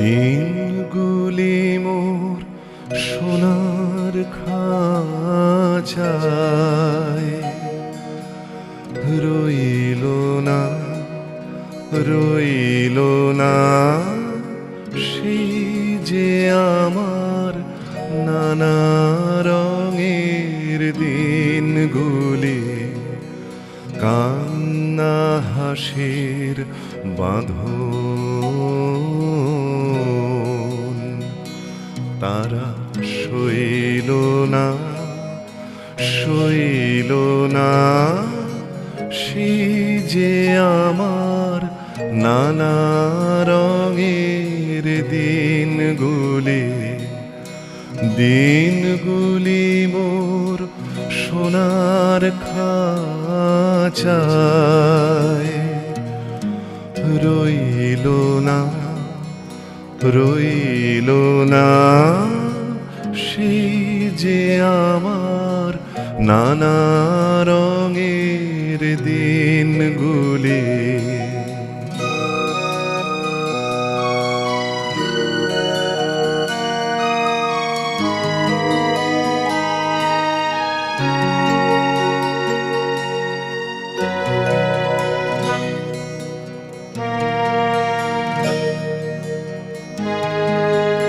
দিনগুলি মোর সোনার খাঁচায়। রইল না রইল না সেই যে আমার নানা রঙের দিনগুলি। কান্না হাসির বাঁধন তারা শৈল না শৈল না। সেই যে আমার নানা রঙের দিনগুলি দিনগুলি মোর সোনার খাঁচায় রইল না। রইল না সে যে আমার নানা রঙের দিনগুলি।